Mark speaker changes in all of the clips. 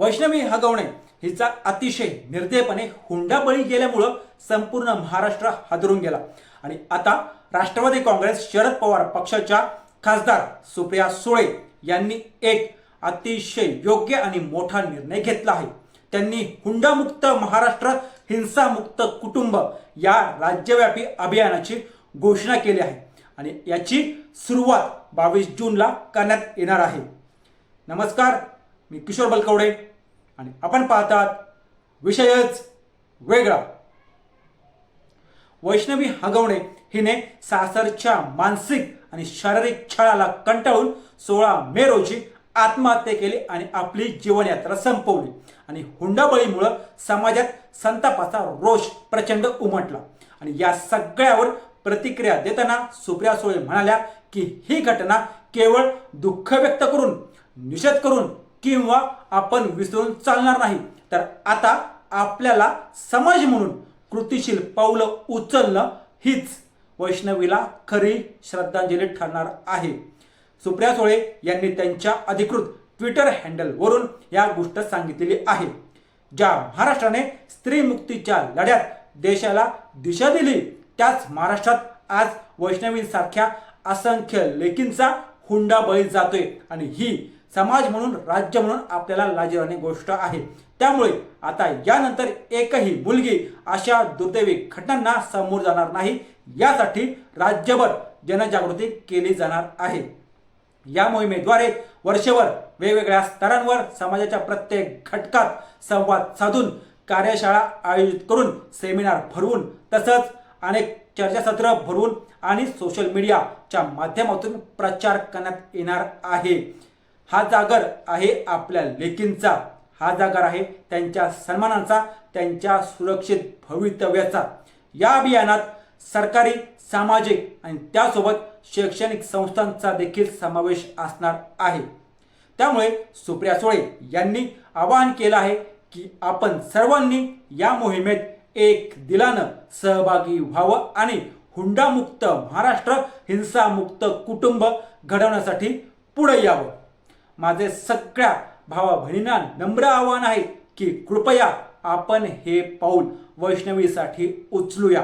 Speaker 1: वैष्णवी हगवणे हिचा अतिशय निर्दयपणे हुंडाबळी गेल्यामुळं संपूर्ण महाराष्ट्र हादरून गेला. आणि आता राष्ट्रवादी काँग्रेस शरद पवार पक्षाच्या खासदार सुप्रिया सुळे यांनी एक अतिशय योग्य आणि मोठा निर्णय घेतला आहे. त्यांनी हुंडामुक्त महाराष्ट्र हिंसामुक्त कुटुंब या राज्यव्यापी अभियानाची घोषणा केली आहे. आणि याची सुरुवात बावीस जूनला करण्यात येणार आहे. नमस्कार. मी किशोर बलकवडे आणि आपण पाहतात विषयच वेगळा. वैष्णवी हगवणे हिने सासरच्या मानसिक आणि शारीरिक छळाला कंटाळून सोळा मे रोजी आत्महत्या केली आणि आपली जीवनयात्रा संपवली. आणि हुंडाबळीमुळं समाजात संतापाचा रोष प्रचंड उमटला. आणि या सगळ्यावर प्रतिक्रिया देताना सुप्रिया सुळे म्हणाल्या की ही घटना केवळ दुःख व्यक्त करून निषेध करून किंवा आपण विसरून चालणार नाही. तर आता आपल्याला समाज म्हणून कृतीशील पावलं उचलणं हीच वैष्णवीला खरी श्रद्धांजली ठरणार आहे. सुप्रिया सुळे यांनी त्यांच्या अधिकृत ट्विटर हँडलवरून या गोष्ट सांगितलेली आहे. ज्या महाराष्ट्राने स्त्री मुक्तीच्या लढ्यात देशाला दिशा दिली त्याच महाराष्ट्रात आज वैष्णवींसारख्या असंख्य लेकींचा हुंडा बळी जातोय. आणि ही समाज म्हणून राज्य म्हणून आपल्याला लाजिरवाणी गोष्ट आहे. त्यामुळे आता यानंतर एकही मुलगी अशा दुर्दैवी घटनांना समोर जाणार नाही. यासाठी राज्यभर जनजागृती केली जाणार आहे. या मोहिमेद्वारे वर्षभर वेगवेगळ्या स्तरांवर समाजाच्या प्रत्येक घटकात संवाद साधून कार्यशाळा आयोजित करून सेमिनार भरवून तसंच अनेक चर्चासत्र भरवून आणि सोशल मीडियाच्या माध्यमातून प्रचार करण्यात येणार आहे. हा जागर आहे आपल्या लेकींचा. हा जागर आहे त्यांच्या सन्मानाचा त्यांच्या सुरक्षित भवितव्याचा. या अभियानात सरकारी सामाजिक आणि त्यासोबत शैक्षणिक संस्थांचा देखील समावेश असणार आहे. त्यामुळे सुप्रिया सुळे यांनी आवाहन केलं आहे की आपण सर्वांनी या मोहिमेत एक दिलानं सहभागी व्हावं आणि हुंडामुक्त महाराष्ट्र हिंसामुक्त कुटुंब घडवण्यासाठी पुढे यावं. माझे सगळ्या भावा बहिणींना नम्र आव्हान आहे की कृपया आपण हे पाऊल वैष्णवीसाठी उचलूया.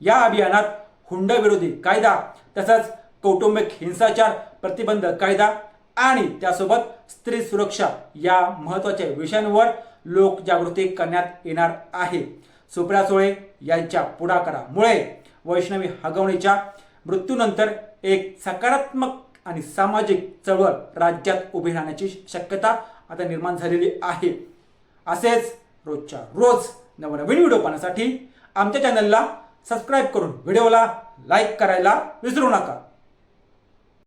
Speaker 1: या अभियानात हुंडाविरोधी कायदा तसंच कौटुंबिक हिंसाचार प्रतिबंध कायदा आणि त्यासोबत स्त्री सुरक्षा या महत्त्वाच्या विषयांवर लोकजागृती करण्यात येणार आहे. सुप्रिया सुळे यांच्या पुढाकारामुळे वैष्णवी हगवणीच्या मृत्यूनंतर एक सकारात्मक आणि सामाजिक चळवळ राज्यात उभी राहण्याची शक्यता आता निर्माण झालेली आहे. असेच रोजच्या रोज नवनवीन व्हिडिओ पाहण्यासाठी आमच्या चॅनलला सबस्क्राईब करून व्हिडिओला लाईक करायला विसरू नका.